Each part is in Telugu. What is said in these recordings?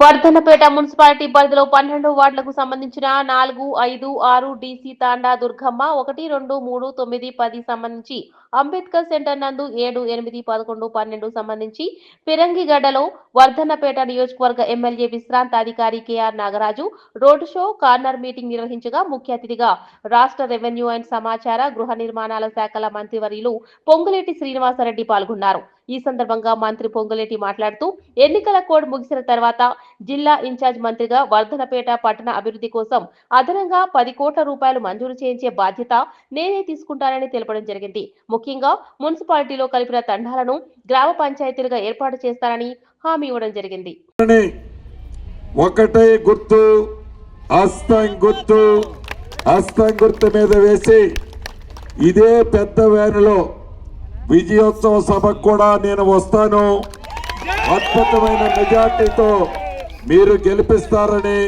వర్ధనపేట మున్సిపాలిటీ పరిధిలో పన్నెండు వార్డులకు సంబంధించిన నాలుగు ఐదు ఆరు డీసీ తాండా దుర్గమ్మ ఒకటి రెండు మూడు తొమ్మిది పది సంబంధించి అంబేద్కర్ సెంటర్ నందు ఏడు ఎనిమిది పదకొండు పన్నెండు సంబంధించి పిరంగిగడ్డలో వర్ధన్నపేట నియోజకవర్గ ఎమ్మెల్యే విశ్రాంత అధికారి KR Nagaraju road show corner meeting నిర్వహించగా ముఖ్య అతిథిగా రాష్ట్ర రెవెన్యూ అండ్ సమాచార గృహ నిర్మాణాల శాఖల మంత్రివర్యులు పొంగులేటి శ్రీనివాసరెడ్డి పాల్గొన్నారు. ఈ సందర్భంగా మంత్రి పొంగులేటి మాట్లాడుతూ ఎన్నికల కోడ్ ముగిసిన తర్వాత జిల్లా ఇన్ఛార్జ్ మంత్రిగా వర్ధనపేట పట్టణ అభివృద్ధి కోసం అదనంగా పది కోట్ల రూపాయలు మంజూరు చేయించే బాధ్యత నేనే తీసుకుంటానని తెలపడం జరిగింది. ముఖ్యంగా మున్సిపాలిటీలో కలిపిన తండాలను గ్రామ పంచాయతీలుగా ఏర్పాటు చేస్తారని హామీ ఇవ్వడం జరిగింది. ఒకటే గుర్తు హస్తం గుర్తు హస్తం గుర్తు మీద వేసి ఇదే పెద్ద వ్యానులో విజయోత్సవ సభకు కూడా నేను వస్తాను. అద్భుతమైన మెజార్టీతో మీరు గెలిపిస్తారని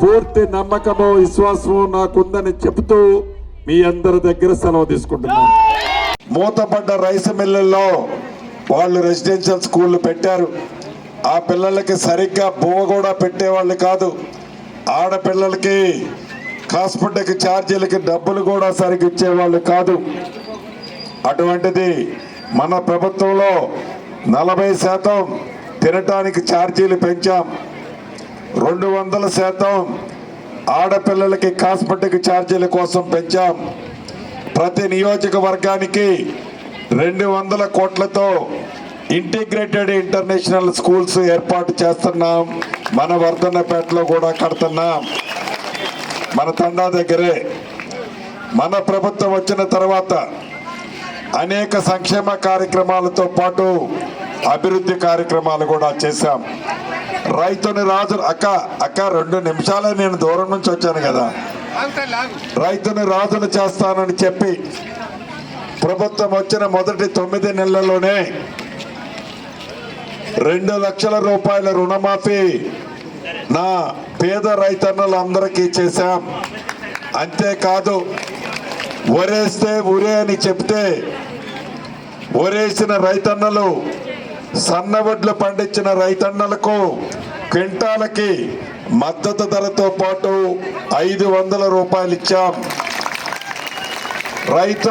పూర్తి నమ్మకము విశ్వాసము నాకుందని చెబుతూ మీ అందరి దగ్గర సెలవు తీసుకుంటున్నాను. మూతపడ్డ రైస్ మిల్లుల్లో వాళ్ళు రెసిడెన్షియల్ స్కూళ్ళు పెట్టారు. ఆ పిల్లలకి సరిగ్గా బువ్వ కూడా పెట్టేవాళ్ళు కాదు. ఆడపిల్లలకి హాస్పిటల్కి ఛార్జీలకి డబ్బులు కూడా సరిగ్గా ఇచ్చేవాళ్ళు కాదు. అటువంటిది మన ప్రభుత్వంలో నలభై శాతం తినటానికి ఛార్జీలు పెంచాం. రెండు వందల శాతం ఆడపిల్లలకి కాస్మెటిక్ ఛార్జీల కోసం పెంచాం. ప్రతి నియోజకవర్గానికి రెండు వందల కోట్లతో ఇంటిగ్రేటెడ్ ఇంటర్నేషనల్ స్కూల్స్ ఏర్పాటు చేస్తున్నాం. మన వర్ధన్నపేటలో కూడా కడుతున్నాం. మన తండా దగ్గరే. మన ప్రభుత్వం వచ్చిన తర్వాత అనేక సంక్షేమ కార్యక్రమాలతో పాటు అభివృద్ధి కార్యక్రమాలు కూడా చేశాం. రైతుని రాజు అక్క అక్క రెండు నిమిషాలే నేను దూరం నుంచి వచ్చాను కదా. రైతును రాజును చేస్తానని చెప్పి ప్రభుత్వం వచ్చిన మొదటి తొమ్మిది నెలల్లోనే రెండు లక్షల రూపాయల రుణమాఫీ నా పేద రైతన్నులందరికీ చేశాం. అంతేకాదు ఒరేస్తే ఉరే అని చెప్తే ఒరేసిన రైతన్నలు సన్నవడ్లు పండించిన రైతన్నలకు క్వింటాలకి మద్దతు ధరతో పాటు ఐదు వందల రూపాయలు ఇచ్చాం. రైతు